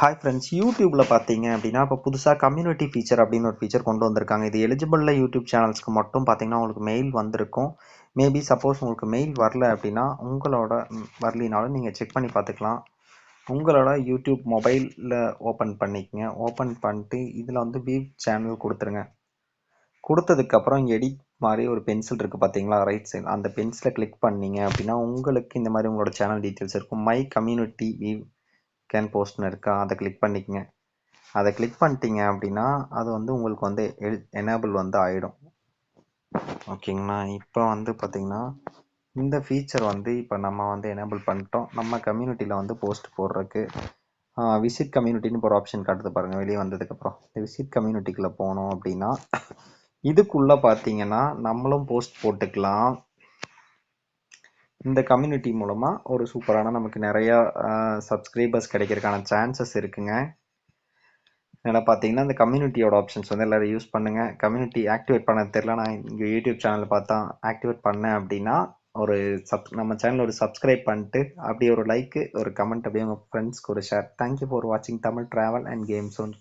Hi friends யூடியூப்பில் பார்த்தீங்க அப்படின்னா இப்போ புதுசாக கம்யூனிட்டி ஃபீச்சர் அப்படின்னு ஒரு ஃபீச்சர் கொண்டு வந்திருக்காங்க. இது எலிஜிபிளில் யூடியூப் சேனல்ஸ்க்கு மட்டும் பார்த்தீங்கன்னா உங்களுக்கு மெயில் வந்திருக்கும். மேபி சப்போஸ் உங்களுக்கு மெயில் வரல அப்படின்னா உங்களோட வரலினாலும் நீங்கள் செக் பண்ணி பார்த்துக்கலாம். உங்களோட யூடியூப் மொபைலில் ஓப்பன் பண்ணிக்கங்க. ஓப்பன் பண்ணிட்டு இதில் வந்து வியூ சேனல் கொடுத்துருங்க. கொடுத்ததுக்கப்புறம் இங்கே எடிட் மாதிரி ஒரு பென்சில் இருக்குது பார்த்தீங்களா ரைட் சைடு அந்த பென்சிலை கிளிக் பண்ணிங்க அப்படின்னா உங்களுக்கு இந்த மாதிரி உங்களோட சேனல் டீட்டெயில்ஸ் இருக்கும். மை கம்யூனிட்டி வியூ கேன் போஸ்ட்னு இருக்கா அதை கிளிக் பண்ணிக்கங்க. அதை கிளிக் பண்ணிட்டீங்க அப்படின்னா அது வந்து உங்களுக்கு வந்து எனேபிள் வந்து ஆகிடும் ஓகேங்களா இப்போ வந்து பார்த்தீங்கன்னா இந்த ஃபீச்சர் வந்து இப்போ நம்ம வந்து எனேபிள் பண்ணிட்டோம். நம்ம கம்யூனிட்டியில் வந்து போஸ்ட் போடுறதுக்கு விசிட் கம்யூனிட்டின்னு ஒரு ஆப்ஷன் காட்டுது பாருங்கள் வெளியே வந்ததுக்கப்புறம் இந்த விசிட் கம்யூனிட்டிக்குள்ளே போனோம் அப்படின்னா இதுக்குள்ளே பார்த்தீங்கன்னா நம்மளும் போஸ்ட் போட்டுக்கலாம். இந்த கம்யூனிட்டி மூலமாக ஒரு சூப்பரான நமக்கு நிறையா சப்ஸ்கிரைபர்ஸ் கிடைக்கிறதுக்கான சான்சஸ் இருக்குங்க. அதனால் பார்த்தீங்கன்னா இந்த கம்யூனிட்டியோட ஆப்ஷன்ஸ் வந்து எல்லோரும் யூஸ் பண்ணுங்கள் கம்யூனிட்டி ஆக்டிவேட் பண்ண தெரில நான் இங்கே யூடியூப் சேனல் பார்த்தா ஆக்டிவேட் பண்ணேன் அப்படின்னா ஒரு சப் நம்ம சேனல் ஒரு சப்ஸ்கிரைப் பண்ணிட்டு அப்படியே ஒரு லைக்கு ஒரு கமெண்ட் அப்படியே உங்கள் ஃப்ரெண்ட்ஸ்க்கு ஒரு ஷேர் தேங்க்யூ ஃபார் வாட்சிங் Tamil travel and games one